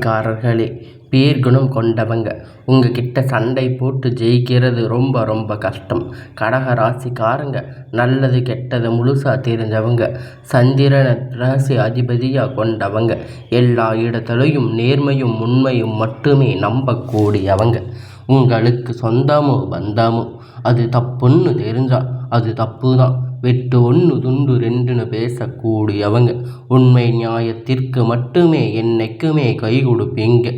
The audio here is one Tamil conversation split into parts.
காரர்களே பேர்குணம் கொண்டவங்க. உங்ககிட்ட சண்டை போட்டு ஜெயிக்கிறது ரொம்ப ரொம்ப கஷ்டம். கடக ராசிக்காரங்க நல்லது கெட்டது முழுசாக தெரிஞ்சவங்க. சந்திரனை ராசி அதிபதியாக கொண்டவங்க. எல்லா இடத்துலையும் நேர்மையும் உண்மையும் மட்டுமே நம்பக்கூடியவங்க. உங்களுக்கு சொந்தமோ பந்தமோ அது தப்புன்னு தெரிஞ்சால் அது தப்பு தான் வெட்டு ஒன்று துண்டு ரெண்டு பேசக்கூடியவங்க உண்மை நியாயத்திற்கு மட்டுமே என்னைக்குமே கை கொடுப்பீங்க.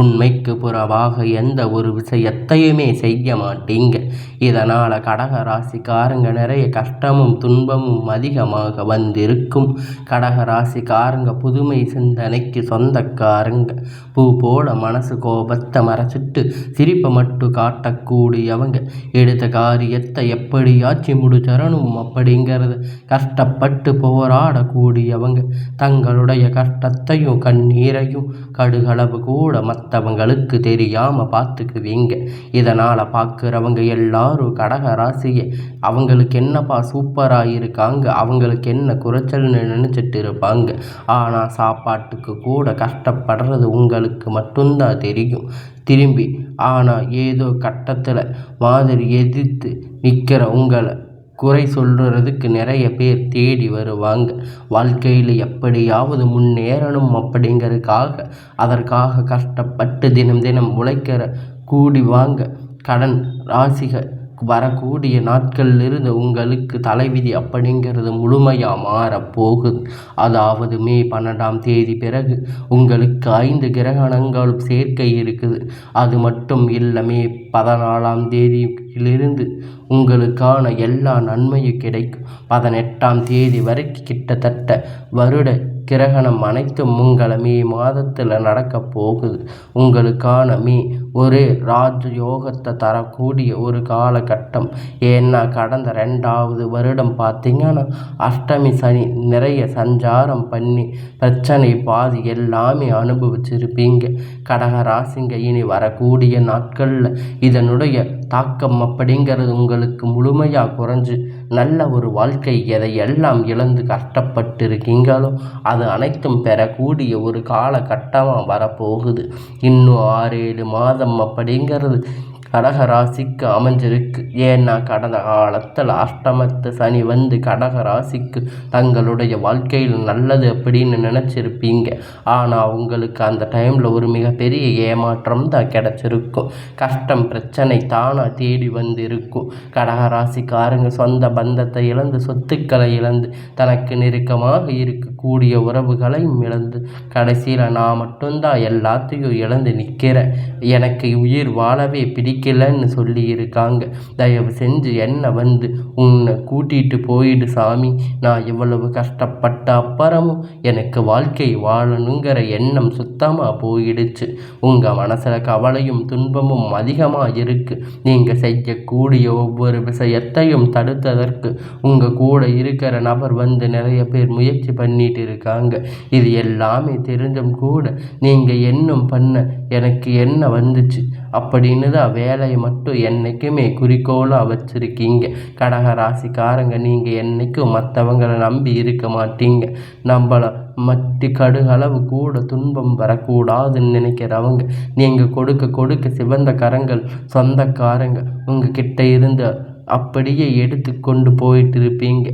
உண்மைக்கு புறவாக எந்த ஒரு விஷயத்தையுமே செய்ய மாட்டீங்க. இதனால் கடக ராசிக்காரங்க நிறைய கஷ்டமும் துன்பமும் அதிகமாக வந்திருக்கும். கடக ராசிக்காரங்க புதுமை சிந்தனைக்கு சொந்தக்காரங்க. பூ போல மனசு கோபத்தை மறைச்சிட்டு சிரிப்பை மட்டும் காட்டக்கூடியவங்க. எடுத்த காரியத்தை எப்படியாச்சும் முடிச்சரணும் அப்படிங்கிறது கஷ்டப்பட்டு போ போராடக்கூடியவங்க. தங்களுடைய கஷ்டத்தையும் கண்ணீரையும் கடுகளவு கூட மற்றவங்களுக்கு தெரியாமல் பார்த்துக்குவீங்க. இதனால் பார்க்குறவங்க எல்லாரும் கடக ராசியை அவங்களுக்கு என்னப்பா சூப்பராக இருக்காங்க? அவங்களுக்கு என்ன குறைச்சல்னு நினச்சிட்டு இருப்பாங்க? ஆனால் சாப்பாட்டுக்கு கூட கஷ்டப்படுறது உங்களுக்கு மட்டும்தான் தெரியும். திரும்பி ஆனால் ஏதோ கட்டத்தில் மாதிரி எதிர்த்து நிற்கிற உங்களை குறை சொல்கிறதுக்கு நிறைய பேர் தேடி வருவாங்க. வாழ்க்கையில் எப்படியாவது முன்னேறணும் அப்படிங்கிறதுக்காக அதற்காக கஷ்டப்பட்டு தினம் தினம் உழைக்கிற கூடி வாங்க கடன் ராசிக வரக்கூடிய நாட்களிலிருந்து உங்களுக்கு தலைவிதி அப்படிங்கிறது முழுமையாக மாறப்போகுது. அதாவது மே பன்னெண்டாம் தேதி பிறகு உங்களுக்கு ஐந்து கிரகணங்களும் சேர்க்கை இருக்குது. அது மட்டும் இல்லை மே பதினாலாம் தேதியிலிருந்து உங்களுக்கான எல்லா நன்மையும் கிடைக்கும். பதினெட்டாம் தேதி வரைக்கும் கிட்டத்தட்ட வருட கிரகணம் அனைத்தும் உங்களை மே மாதத்தில் நடக்க போகுது. உங்களுக்கான மே ஒரு ராஜ யோகத்தை தரக்கூடிய ஒரு காலகட்டம். ஏன்னா கடந்த ரெண்டாவது வருடம் பார்த்தீங்கன்னா அஷ்டமி சனி நிறைய சஞ்சாரம் பண்ணி பிரச்சனை பாதி எல்லாமே அனுபவிச்சிருப்பீங்க. கடக ராசிங்க இனி வரக்கூடிய நாட்களில் இதனுடைய தாக்கம் அப்படிங்கிறது உங்களுக்கு முழுமையாக குறைஞ்சு நல்ல ஒரு வாழ்க்கை எதையெல்லாம் இழந்து கஷ்டப்பட்டு இருக்கீங்களோ அது அனைத்தும் பெறக்கூடிய ஒரு காலகட்டமாக வரப்போகுது. இன்னும் ஆறு ஏழு மாதம் அப்படிங்கிறது கடகராசிக்கு அமைஞ்சிருக்கு. ஏன்னா கடந்த காலத்தில் அஷ்டமத்து சனி வந்து கடகராசிக்கு தங்களுடைய வாழ்க்கையில் நல்லது அப்படின்னு நினச்சிருப்பீங்க. ஆனால் உங்களுக்கு அந்த டைமில் ஒரு மிகப்பெரிய ஏமாற்றம் தான் கிடச்சிருக்கும். கஷ்டம் பிரச்சனை தானாக தேடி வந்து இருக்கும் கடகராசிக்காரங்க சொந்த பந்தத்தை இழந்து சொத்துக்களை இழந்து தனக்கு நெருக்கமாக இருக்கக்கூடிய உறவுகளையும் இழந்து கடைசியில் நான் மட்டும்தான் எல்லாத்தையும் இழந்து நிற்கிறேன் எனக்கு உயிர் வாழவே பிடிக்க பிடிக்கலன்னு சொல்லியிருக்காங்க. தயவு செஞ்சு என்னை வந்து உன்னை கூட்டிகிட்டு போயிடு சாமி. நான் இவ்வளவு கஷ்டப்பட்ட அப்புறமும் எனக்கு வாழ்க்கை வாழணுங்கிற எண்ணம் சுத்தமாக போயிடுச்சு. உங்கள் மனசில் கவலையும் துன்பமும் அதிகமாக இருக்குது நீங்கள் செய்யக்கூடிய ஒவ்வொரு விஷயத்தையும் தடுத்ததற்கு உங்கள் கூட இருக்கிற நபர் வந்து நிறைய பேர் முயற்சி பண்ணிட்டு இருக்காங்க. இது எல்லாமே தெரிஞ்சும் கூட நீங்கள் என்னும் பண்ண எனக்கு என்ன வந்துச்சு? அப்படின்னு தான் வேலையை மட்டும் என்றைக்குமே குறிக்கோளாக வச்சுருக்கீங்க. கடக ராசிக்காரங்க நீங்கள் என்றைக்கும் மற்றவங்களை நம்பி இருக்க மாட்டீங்க. நம்மளை மட்டி கடுகளவு கூட துன்பம் வரக்கூடாதுன்னு நினைக்கிறவங்க நீங்கள் கொடுக்க கொடுக்க சிவந்த கரங்கள் சொந்தக்காரங்க உங்கள் கிட்ட இருந்து அப்படியே எடுத்து கொண்டு போயிட்டு இருப்பீங்க.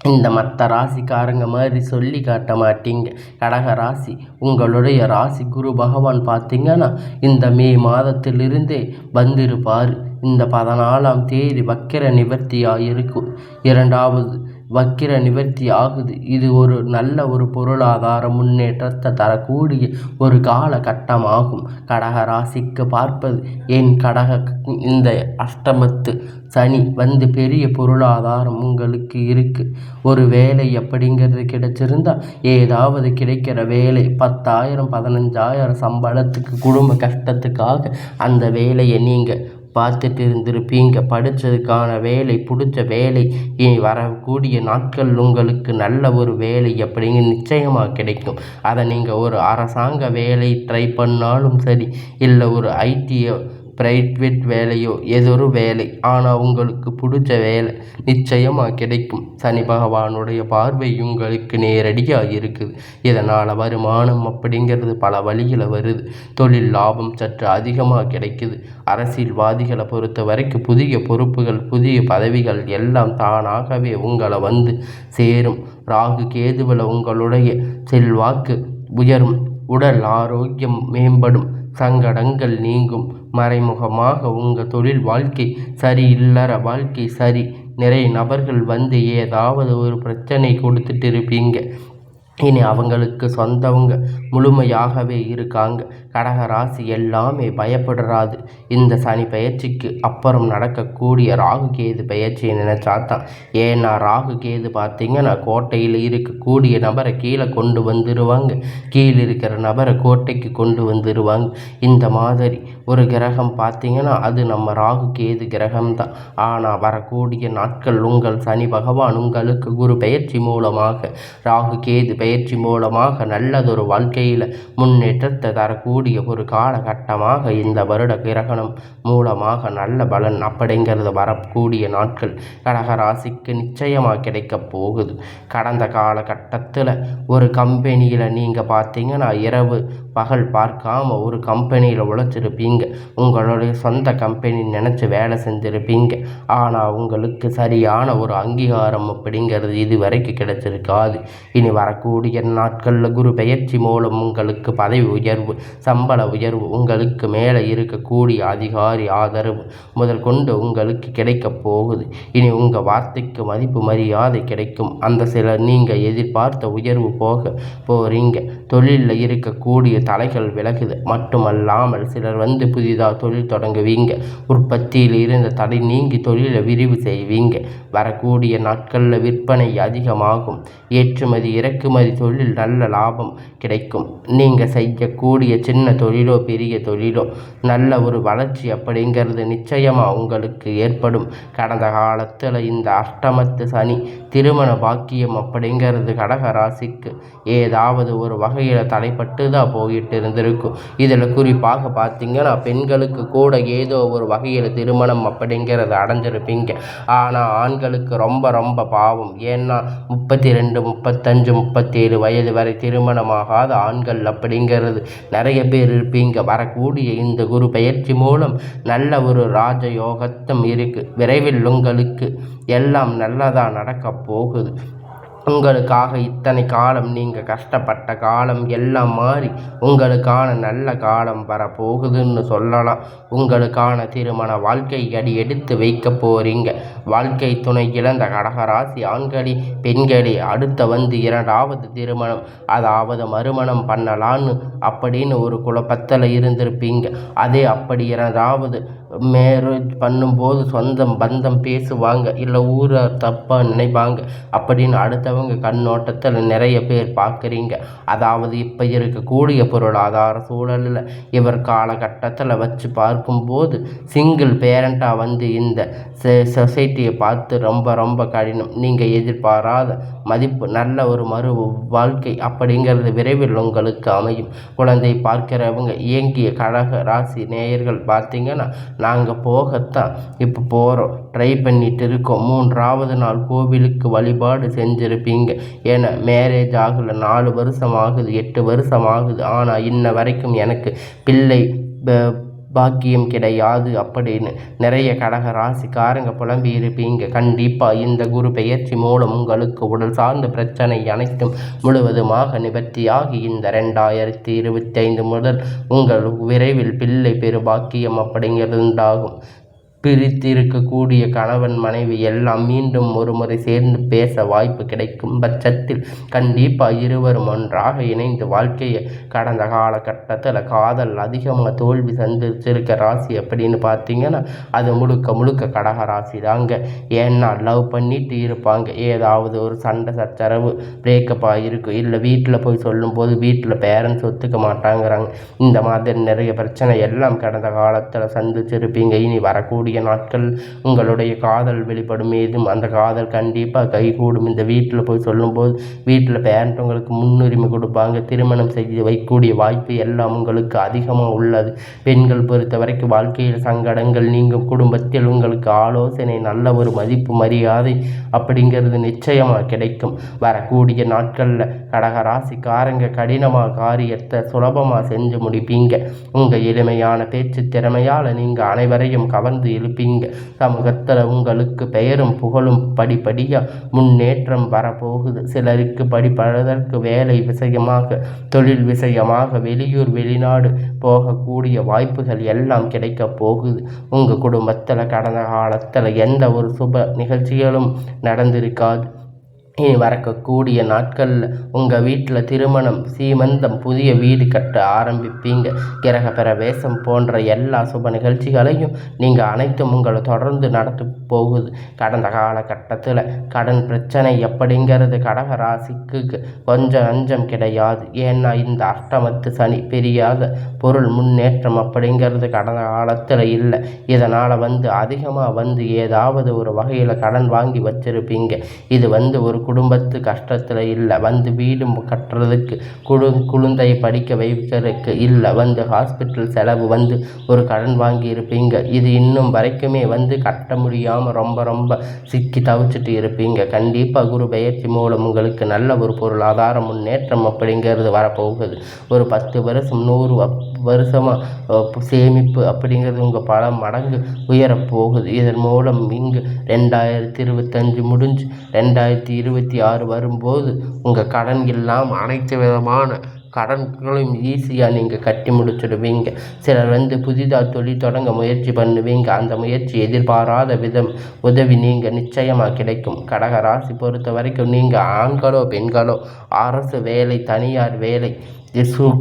இந்த மற்ற ராசிக்காரங்க மாதிரி சொல்லி காட்ட மாட்டீங்க. கடக ராசி உங்களுடைய ராசி குரு பகவான் பார்த்தீங்கன்னா இந்த மே மாதத்திலிருந்தே வந்திருப்பார். இந்த பதினாலாம் தேதி வக்கிர நிவர்த்தியாக இருக்கும் இரண்டாவது வக்கிர நிவர்த்தி ஆகுது. இது ஒரு நல்ல ஒரு பொருளாதார முன்னேற்றத்தை தரக்கூடிய ஒரு காலகட்டமாகும். கடக ராசிக்கு பார்ப்பது என் கடக இந்த அஷ்டமத்து சனி வந்து பெரிய பொருளாதாரம் உங்களுக்கு இருக்குது ஒரு வேலை அப்படிங்கிறது கிடைச்சிருந்தா ஏதாவது கிடைக்கிற வேலை. பத்தாயிரம் பதினஞ்சாயிரம் சம்பளத்துக்கு குடும்ப கஷ்டத்துக்காக அந்த வேலையை நீங்கள் பார்த்துட்டு இருந்திருப்பீங்க. படித்ததுக்கான வேலை பிடிச்ச வேலை இனி வரக்கூடிய நாட்கள் உங்களுக்கு நல்ல ஒரு வேலை அப்படிங்க நிச்சயமாக கிடைக்கும். அதை நீங்கள் ஒரு அரசாங்க வேலை ட்ரை பண்ணாலும் சரி இல்லை ஒரு ஐடிஐ பிரைவேட் வேலையோ ஏதொரு வேலை. ஆனால் உங்களுக்கு பிடிச்ச வேலை நிச்சயமாக கிடைக்கும். சனி பகவானுடைய பார்வை உங்களுக்கு நேரடியாக இருக்குது. இதனால் வருமானம் அப்படிங்கிறது பல வழியில் வருது. தொழில் லாபம் சற்று அதிகமாக கிடைக்குது. அரசியல்வாதிகளை பொறுத்த வரைக்கும் புதிய பொறுப்புகள் புதிய பதவிகள் எல்லாம் தானாகவே உங்களை வந்து சேரும். ராகு கேதுவில் உங்களுடைய செல்வாக்கு உயரும். உடல் ஆரோக்கியம் மேம்படும். சங்கடங்கள் நீங்கும். மறைமுகமாக உங்கள் தொழில் வாழ்க்கை சரி இல்லற வாழ்க்கை சரி. நிறைய நபர்கள் வந்து ஏதாவது ஒரு பிரச்சனை கொடுத்துட்டு இருப்பீங்க இனி அவங்களுக்கு சொந்தவங்க முழுமையாகவே இருக்காங்க. கடக ராசி எல்லாமே பயப்படுறாது. இந்த சனி பயிற்சிக்கு அப்புறம் நடக்கக்கூடிய ராகு கேது பயிற்சியை நினச்சா தான். ஏன்னா ராகு கேது பார்த்தீங்கன்னா கோட்டையில் இருக்கக்கூடிய நபரை கீழே கொண்டு வந்துடுவாங்க கீழே இருக்கிற நபரை கோட்டைக்கு கொண்டு வந்துடுவாங்க இந்த மாதிரி ஒரு கிரகம் பார்த்தீங்கன்னா அது நம்ம ராகு கேது கிரகம் தான் ஆனால் வரக்கூடிய நாட்கள் உங்கள் சனி பகவான் உங்களுக்கு குரு பயிற்சி மூலமாக ராகு கேது பயிற்சி மூலமாக நல்லதொரு வாழ்க்கையில் முன்னேற்றத்தை தரக்கூடிய ஒரு காலகட்டமாக இந்த வருட கிரகணம் மூலமாக நல்ல பலன் அப்படிங்கிறது வரக்கூடிய நாட்கள் கடகராசிக்கு நிச்சயமாக கிடைக்க போகுது. கடந்த காலகட்டத்தில் ஒரு கம்பெனியில் நீங்கள் பார்த்தீங்கன்னா இரவு பகல் பார்க்காம ஒரு கம்பெனியில் உழைச்சிருப்பீங்க. உங்களுடைய சொந்த கம்பெனி நினச்சி வேலை செஞ்சுருப்பீங்க. ஆனால் உங்களுக்கு சரியான ஒரு அங்கீகாரம் அப்படிங்கிறது இது வரைக்கும் கிடைச்சிருக்காது. இனி வரக்கூடிய நாட்களில் குரு பெயர்ச்சி மூலம் உங்களுக்கு பதவி உயர்வு சம்பள உயர்வு உங்களுக்கு மேலே இருக்கக்கூடிய அதிகாரி ஆதரவு முதல் கொண்டு உங்களுக்கு கிடைக்கப் போகுது. இனி உங்கள் வார்த்தைக்கு மதிப்பு மரியாதை கிடைக்கும். அந்த சிலர் நீங்கள் எதிர்பார்த்த உயர்வு போக போகிறீங்க தொழிலில் இருக்கக்கூடிய தலைகள் விலகுது. மட்டுமல்லாமல் சிலர் வந்து புதிதாக தொழில் தொடங்குவீங்க. உற்பத்தியில் இருந்த தடை நீங்கி தொழிலை விரிவு செய்வீங்க. வரக்கூடிய நாட்களில் விற்பனை அதிகமாகும். ஏற்றுமதி இறக்குமதி தொழில் நல்ல லாபம் கிடைக்கும். நீங்கள் செய்யக்கூடிய சின்ன தொழிலோ பெரிய தொழிலோ நல்ல ஒரு வளர்ச்சி அப்படிங்கிறது நிச்சயமாக உங்களுக்கு ஏற்படும். கடந்த காலத்தில் இந்த அஷ்டமத்து சனி திருமண பாக்கியம் அப்படிங்கிறது கடக ராசிக்கு ஏதாவது ஒரு வகையில் தடைப்பட்டு தான் போயிட்டு இருந்திருக்கும். இதில் குறிப்பாக பார்த்தீங்கன்னா பெண்களுக்கு கூட ஏதோ ஒரு வகையில் திருமணம் அப்படிங்கிறத அடைஞ்சிருப்பீங்க. ஆனால் ஆண்களுக்கு ரொம்ப ரொம்ப பாவம். ஏன்னா முப்பத்தி ரெண்டு முப்பத்தஞ்சு முப்பத்தேழு வயது வரை திருமணமாகாத ஆண்கள் அப்படிங்கிறது நிறைய பேர் இருப்பீங்க. வரக்கூடிய இந்த குரு பயிற்சி மூலம் நல்ல ஒரு ராஜயோகத்தம் இருக்குது விரைவில் உங்களுக்கு எல்லாம் நல்லதாக நடக்கப் போகுது. உங்களுக்காக இத்தனை காலம் நீங்கள் கஷ்டப்பட்ட காலம் எல்லாம் மாறி உங்களுக்கான நல்ல காலம் வரப்போகுதுன்னு சொல்லலாம். உங்களுக்கான திருமண வாழ்க்கை அடி எடுத்து வைக்க போகிறீங்க வாழ்க்கை துணை இழந்த கடகராசி ஆண்களி பெண்களி அடுத்த வந்து இரண்டாவது திருமணம். அதாவது மறுமணம் பண்ணலான்னு அப்படின்னு ஒரு குழப்பத்தில் இருந்திருப்பீங்க. அதே அப்படி இரண்டாவது மேரேஜ் பண்ணும்போது சொந்தம் பந்தம் பேசுவாங்க. இல்லை ஊரை தப்பாக நினைப்பாங்க. அப்படின்னு அடுத்தவங்க கண்ணோட்டத்தில் நிறைய பேர் பார்க்குறீங்க. அதாவது இப்போ இருக்கக்கூடிய பொருளாதார சூழலில் இவர் காலகட்டத்தில் வச்சு பார்க்கும்போது சிங்கிள் பேரண்ட்டாக வந்து இந்த சொசைட்டியை பார்த்து ரொம்ப ரொம்ப கடினம். நீங்கள் எதிர்பாராத மதிப்பு நல்ல ஒரு மறு வாழ்க்கை அப்படிங்கிறது விரைவில் உங்களுக்கு அமையும். குழந்தை பார்க்கிறவங்க இயங்கிய கழக ராசி நேயர்கள் பார்த்தீங்கன்னா நாங்கள் போகத்தான் இப்போ போகிறோம் ட்ரை பண்ணிட்டு இருக்கோம். மூன்றாவது நாள் கோவிலுக்கு வழிபாடு செஞ்சுருப்பீங்க. ஏன்னா மேரேஜ் ஆகலை. நாலு வருஷம் ஆகுது எட்டு வருஷம் ஆகுது. ஆனால் இன்ன வரைக்கும் எனக்கு பிள்ளை பாக்கியம் கிடையாது அப்படின்னு நிறைய கடக ராசிக்காரங்க புலம்பி இருப்பீங்க. கண்டிப்பாக இந்த குரு பெயர்ச்சி மூலம் உங்களுக்கு உடல் சார்ந்த பிரச்சனை அனைத்தும் முழுவதுமாக நிவர்த்தியாகி இந்த ரெண்டாயிரத்தி இருபத்தி ஐந்து முதல் உங்கள் விரைவில் பிள்ளை பெரு பாக்கியம் அப்படிங்கிறது உண்டாகும். பிரித்திருக்கக்கூடிய கணவன் மனைவி எல்லாம் மீண்டும் ஒருமுறை சேர்ந்து பேச வாய்ப்பு கிடைக்கும் பட்சத்தில் கண்டிப்பாக இருவரும் ஒன்றாக இணைந்து வாழ்க்கையை கடந்த காலகட்டத்தில் காதல் அதிகமாக தோல்வி சந்திச்சிருக்க ராசி அப்படின்னு பார்த்தீங்கன்னா அது முழுக்க முழுக்க கடக ராசி தாங்க. ஏன்னா லவ் பண்ணிட்டு இருப்பாங்க. ஏதாவது ஒரு சண்டை சச்சரவு பிரேக்கப் ஆகிருக்கும் இல்லை வீட்டில் போய் சொல்லும்போது வீட்டில் பேரண்ட்ஸ் ஒத்துக்க மாட்டாங்கிறாங்க. இந்த மாதிரி நிறைய பிரச்சனை எல்லாம் கடந்த காலத்தில் சந்திச்சிருப்பீங்க. இனி வரக்கூடிய வரக்கூடிய நாட்கள் உங்களுடைய காதல் வெளிப்படும் ஏதும் அந்த காதல் கண்டிப்பாக கைகூடும். இந்த வீட்டில் போய் சொல்லும்போது வீட்டில் பேரண்ட் உங்களுக்கு முன்னுரிமை கொடுப்பாங்க. திருமணம் செய்து வைக்கக்கூடிய வாய்ப்பு எல்லாம் உங்களுக்கு அதிகமாக உள்ளது. பெண்கள் பொறுத்த வரைக்கும் வாழ்க்கையில் சங்கடங்கள் நீங்கள் குடும்பத்தில் உங்களுக்கு ஆலோசனை நல்ல ஒரு மதிப்பு மரியாதை அப்படிங்கிறது நிச்சயமாக கிடைக்கும். வரக்கூடிய நாட்களில் கடகராசிக்காரங்க கடினமாக காரியத்தை சுலபமாக செஞ்சு முடிப்பீங்க. உங்கள் எளிமையான பேச்சு திறமையால் நீங்கள் அனைவரையும் கவர்ந்து எழுப்பீங்க. சமூகத்தில் உங்களுக்கு பெயரும் புகழும் படிப்படியாக முன்னேற்றம் வரப்போகுது. சிலருக்கு படிப்பதற்கு வேலை விஷயமாக தொழில் விஷயமாக வெளியூர் வெளிநாடு போகக்கூடிய வாய்ப்புகள் எல்லாம் கிடைக்க போகுது. உங்கள் குடும்பத்தில் கடந்த காலத்தில் எந்த ஒரு சுப நிகழ்ச்சிகளும் நடந்திருக்காது. இனி வரக்கூடிய நாட்களில் உங்கள் வீட்டில் திருமணம் சீமந்தம் புதிய வீடு கட்ட ஆரம்பிப்பீங்க. கிரக பிரவேசம் போன்ற எல்லா சுப நிகழ்ச்சிகளையும் நீங்கள் அனைத்தும் உங்களை தொடர்ந்து நடத்தி போகுது. கடந்த காலகட்டத்தில் கடன் பிரச்சனை எப்படிங்கிறது கடக ராசிக்கு கொஞ்சம் அஞ்சம் கிடையாது. ஏன்னா இந்த அஷ்டமத்து சனி பெரியாத பொருள் முன்னேற்றம் அப்படிங்கிறது கடந்த காலத்தில் இல்லை. இதனால் வந்து அதிகமாக வந்து ஏதாவது ஒரு வகையில் கடன் வாங்கி வச்சுருப்பீங்க. இது வந்து ஒரு குடும்பத்து கஷ்டத்தில் இல்லை. வந்து வீடு கட்டுறதுக்கு குழு குழந்தையை படிக்க வைக்கிறதுக்கு இல்லை. வந்து ஹாஸ்பிட்டல் செலவு வந்து ஒரு கடன் வாங்கி இருப்பீங்க இது இன்னும் வரைக்குமே வந்து கட்ட முடியாமல் ரொம்ப ரொம்ப சிக்கி தவிச்சிட்டு இருப்பீங்க. கண்டிப்பாக குரு பயிற்சி மூலம் உங்களுக்கு நல்ல ஒரு பொருளாதார முன்னேற்றம் அப்படிங்கிறது வரப்போகுது. ஒரு பத்து வருஷம் நூறு வருஷமாக சேமிப்பு அப்படிங்கிறது உங்கள் பல மடங்கு உயரப்போகுது இதன் மூலம் இங்கு ரெண்டாயிரத்தி இருபத்தஞ்சி முடிஞ்சு ரெண்டாயிரத்தி இருபத்தி ஆறு வரும்போது உங்கள் கடன் இல்லாமல் அனைத்து விதமான கடன்களையும் ஈஸியாக நீங்கள் கட்டி முடிச்சிடுவீங்க. சிலர் வந்து புதிதாக தொழில் தொடங்க முயற்சி பண்ணுவீங்க. அந்த முயற்சி எதிர்பாராத விதம் உதவி நீங்கள் நிச்சயமாக கிடைக்கும். கடக ராசி பொறுத்த வரைக்கும் நீங்கள் ஆண்களோ பெண்களோ அரசு வேலை தனியார் வேலை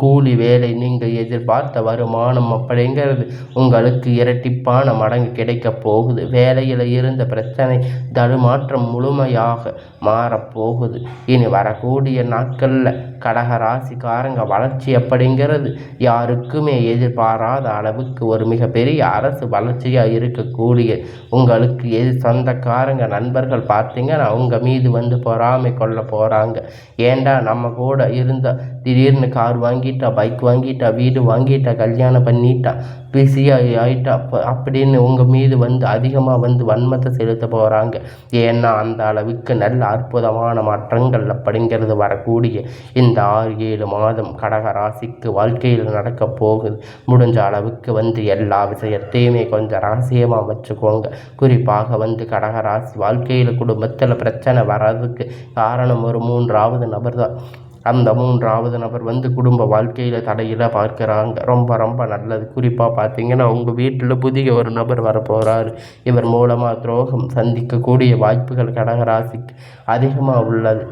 கூலி வேலை நீங்கள் எதிர்பார்த்த வருமானம் அப்படிங்கிறது உங்களுக்கு இரட்டிப்பான மடங்கு கிடைக்கப் போகுது. வேலையில் இருந்த பிரச்சனை தடுமாற்றம் முழுமையாக மாறப்போகுது. இனி வரக்கூடிய நாட்களில் கடக ராசிக்காரங்க வளர்ச்சி அப்படிங்கிறது யாருக்குமே எதிர்பாராத அளவுக்கு ஒரு மிகப்பெரிய அரசு வளர்ச்சியாக இருக்கக்கூடிய உங்களுக்கு எது சொந்தக்காரங்க நண்பர்கள் பார்த்தீங்கன்னா அவங்க மீது வந்து பொறாமை கொள்ள போகிறாங்க ஏண்டா நம்ம கூட இருந்த திடீர்னு கார் வாங்கிட்டா பைக் வாங்கிட்டா வீடு வாங்கிட்டா கல்யாணம் பண்ணிட்டா பிஸியாக ஆகிட்டா அப்படின்னு உங்கள் மீது வந்து அதிகமாக வந்து வன்மத்தை செலுத்த போகிறாங்க ஏன்னா அந்த அளவுக்கு நல்ல அற்புதமான மாற்றங்கள் அப்படிங்கிறது வரக்கூடிய இந்த ஆறு ஏழு மாதம் கடக ராசிக்கு வாழ்க்கையில் நடக்க போகுது. முடிஞ்ச அளவுக்கு வந்து எல்லா விஷயத்தையுமே கொஞ்சம் ரகசியமாக வச்சுக்கோங்க. குறிப்பாக வந்து கடக ராசி வாழ்க்கையில் குடும்பத்தில் பிரச்சனை வர்றதுக்கு காரணம் ஒரு மூன்றாவது நபர் தான் அந்த மூன்றாவது நபர் வந்து குடும்ப வாழ்க்கையில் தடையில் பார்க்குறாங்க. ரொம்ப ரொம்ப நல்லது. குறிப்பாக பார்த்தீங்கன்னா உங்கள் வீட்டில் புதிய ஒரு நபர் வரப்போகிறாரு இவர் மூலமாக துரோகம் சந்திக்கக்கூடிய வாய்ப்புகள் கடகராசிக்கு அதிகமாக உள்ளது.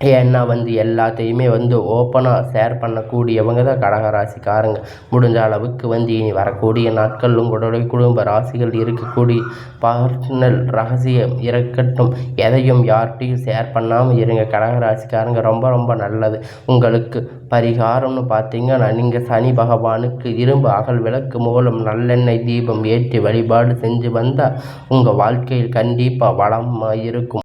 ஏன்னா வந்து எல்லாத்தையுமே வந்து ஓப்பனாக ஷேர் பண்ணக்கூடியவங்க தான் கடகராசிக்காரங்க. முடிஞ்ச அளவுக்கு வந்து இனி வரக்கூடிய நாட்கள் உங்களுடைய குடும்ப ராசிகள் இருக்கக்கூடிய பர்சனல் ரகசியம் இருக்கட்டும். எதையும் யார்கிட்டையும் ஷேர் பண்ணாமல் இருங்க. கடகராசிக்காரங்க ரொம்ப ரொம்ப நல்லது. உங்களுக்கு பரிகாரம்னு பார்த்தீங்கன்னா நீங்கள் சனி பகவானுக்கு இரும்பு அகல் விளக்கு மூலம் நல்லெண்ணெய் தீபம் ஏற்றி வழிபாடு செஞ்சு வந்தால் உங்கள் வாழ்க்கையில் கண்டிப்பாக வளமாக இருக்கும்